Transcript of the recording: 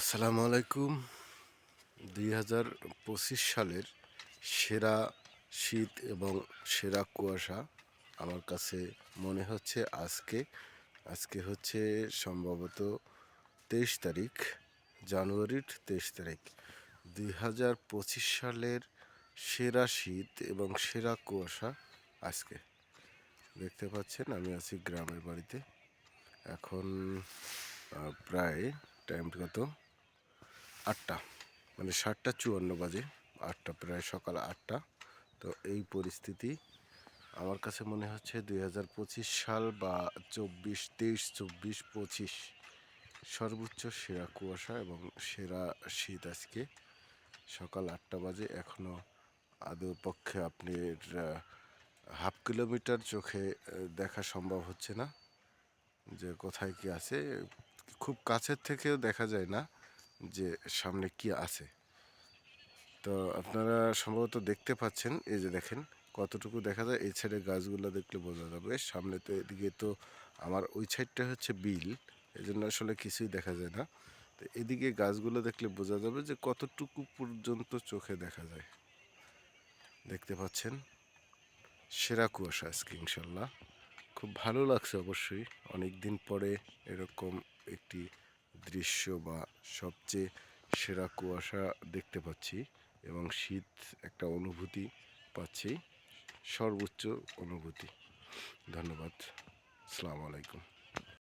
আসসালামু আলাইকুম। দুই হাজার পঁচিশ সালের সেরা শীত এবং সেরা কুয়াশা আমার কাছে মনে হচ্ছে আজকে। আজকে হচ্ছে সম্ভবত তেইশ তারিখ, জানুয়ারির তেইশ তারিখ। দুই হাজার পঁচিশ সালের সেরা শীত এবং সেরা কুয়াশা আজকে। দেখতে পাচ্ছেন, আমি আছি গ্রামের বাড়িতে। এখন প্রায় টাইম কত? আটটা মানে সাতটা চুয়ান্ন বাজে, আটটা, প্রায় সকাল আটটা। তো এই পরিস্থিতি আমার কাছে মনে হচ্ছে দুই হাজার পঁচিশ সাল বা চব্বিশ, তেইশ, চব্বিশ, পঁচিশ, সর্বোচ্চ সেরা কুয়াশা এবং সেরা শীত আজকে। সকাল আটটা বাজে এখনও আদৌ পক্ষে আপনি হাফ কিলোমিটার চোখে দেখা সম্ভব হচ্ছে না। যে কোথায় কি আছে, খুব কাছের থেকেও দেখা যায় না। যে সামনে কি আছে। তো আপনারা সম্ভবত দেখতে পাচ্ছেন, এই যে দেখেন কতটুকু দেখা যায়। এই সাইডে গাছগুলো দেখলে বোঝা যাবে। সামনে তো এদিকে তো আমার ওই সাইডটা হচ্ছে বিল এই জন্য আসলে কিছুই দেখা যায় না। তো এদিকে গাছগুলো দেখলে বোঝা যাবে যে কতটুকু পর্যন্ত চোখে দেখা যায়। দেখতে পাচ্ছেন? সেরা কুয়াশা আজকে, ইনশাল্লাহ। খুব ভালো লাগছে অবশ্যই। অনেক দিন পরে এরকম একটি দৃশ্য বা সবচেয়ে সেরা কুয়াশা দেখতে পাচ্ছি এবং শীত একটা অনুভূতি পাচ্ছি, সর্বোচ্চ অনুভূতি। ধন্যবাদ। আসসালামু আলাইকুম।